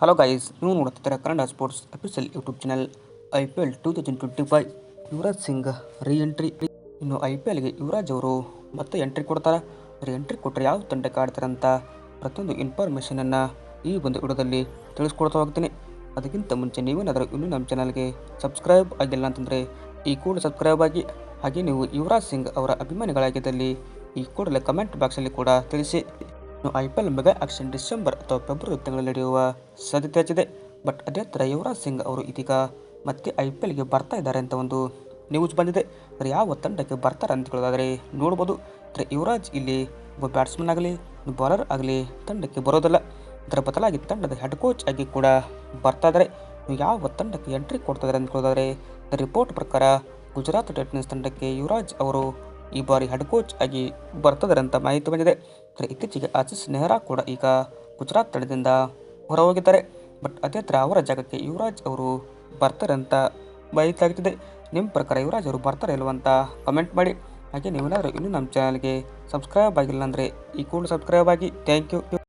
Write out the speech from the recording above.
Hello guys ನೀವು ನೋಡುತ್ತಿದ್ದೀರಾ Kannada sports official YouTube channel I P L two thousand twenty five Yuvraj Singh re entry ಇನ್ನು I P ಎಲ್ಗೆ Yuvraj ಅವರು ಮತ್ತೆ entry ಕೊಡ್ತಾರೆ. ರೀ entry ಕೊಟ್ಟರೆ ಯಾವ ತಂಡಕ್ಕೆ ಆಡ್ತಾರೆ ಅಂತ ಪ್ರತಿಯೊಂದು ಇನ್ಫಾರ್ಮೇಷನನ್ನು ಈ ಒಂದು ವಿಡಿಯೋದಲ್ಲಿ ತಿಳಿಸ್ಕೊಡ್ತಾ ಹೋಗ್ತೀನಿ. ಅದಕ್ಕಿಂತ ಮುಂಚೆ ನೀವೇನಾದರೂ ಇನ್ನೂ ನಮ್ಮ ಚಾನಲ್ಗೆ ಸಬ್ಸ್ಕ್ರೈಬ್ ಆಗಿಲ್ಲ ಅಂತಂದರೆ ಈ ಕೂಡ ಸಬ್ಸ್ಕ್ರೈಬ್ ಆಗಿ. ಹಾಗೆ ನೀವು ಯುವರಾಜ್ ಸಿಂಗ್ ಅವರ ಅಭಿಮಾನಿಗಳಾಗಿದ್ದಲ್ಲಿ ಈ ಕೂಡಲೇ ಕಮೆಂಟ್ ಬಾಕ್ಸಲ್ಲಿ ಕೂಡ ತಿಳಿಸಿ. ಇನ್ನು I P L mega auction December ಅಥವಾ ಫೆಬ್ರವರಿ ತಿಂಗಳಲ್ಲಿ ನಡೆಯುವ ಸಾಧ್ಯತೆ ಹೆಚ್ಚಿದೆ ಬಟ್ ಅದೇ ಥರ ಯುವರಾಜ್ ಸಿಂಗ್ ಅವರು ಇದೀಗ ಮತ್ತೆ ಐ ಪಿ ಎಲ್ಗೆ ಬರ್ತಾ ಇದ್ದಾರೆ ಅಂತ ಒಂದು ನ್ಯೂಸ್ ಬಂದಿದೆ ಅಂದರೆ ಯಾವ ತಂಡಕ್ಕೆ ಬರ್ತಾರೆ ಅಂತ ಹೇಳೋದಾದರೆ ನೋಡ್ಬೋದು ಅಂದರೆ ಯುವರಾಜ್ ಇಲ್ಲಿ ಒಬ್ಬ ಬ್ಯಾಟ್ಸ್ಮನ್ ಆಗಲಿ ಬಾಲರ್ ಆಗಲಿ ತಂಡಕ್ಕೆ ಬರೋದಿಲ್ಲ ಅದರ ಬದಲಾಗಿ ತಂಡದ ಹೆಡ್ ಕೋಚ್ ಆಗಿ ಕೂಡ ಬರ್ತಾ ಇದ್ದಾರೆ ಯಾವ ತಂಡಕ್ಕೆ ಎಂಟ್ರಿ ಕೊಡ್ತಾ ಇದ್ದಾರೆ ಅಂತ ಹೇಳೋದಾದರೆ ರಿಪೋರ್ಟ್ ಪ್ರಕಾರ ಗುಜರಾತ್ ಟೈಟನ್ಸ್ ತಂಡಕ್ಕೆ ಯುವರಾಜ್ ಅವರು ಈ ಬಾರಿ ಹೆಡ್ ಕೋಚ್ ಆಗಿ ಬರ್ತಿದ್ದಾರೆ ಅಂತ ಮಾಹಿತಿ ಬಂದಿದೆ ಆದರೆ ಇತ್ತೀಚೆಗೆ ಆಶೀಸ್ ನೆಹ್ರಾ ಕೂಡ ಈಗ ಗುಜರಾತ್ ತಂಡದಿಂದ ಹೊರ ಹೋಗಿದ್ದಾರೆ ಬಟ್ ಅದೇ ಥರ ಅವರ ಜಾಗಕ್ಕೆ ಯುವರಾಜ್ ಅವರು ಬರ್ತಾರೆ ಅಂತ ಆಗ್ತಿದೆ ನಿಮ್ಮ ಪ್ರಕಾರ ಯುವರಾಜ್ ಅವರು ಬರ್ತಾರೆ ಇಲ್ವ ಅಂತ ಕಮೆಂಟ್ ಮಾಡಿ. ಹಾಗೆ ನೀವೇನಾದರೂ ಇನ್ನೂ ನಮ್ಮ ಚಾನಲ್ಗೆ ಸಬ್ಸ್ಕ್ರೈಬ್ ಆಗಿಲ್ಲ ಅಂದರೆ ಈ ಕೂಡ ಸಬ್ಸ್ಕ್ರೈಬ್ ಆಗಿ. Thank you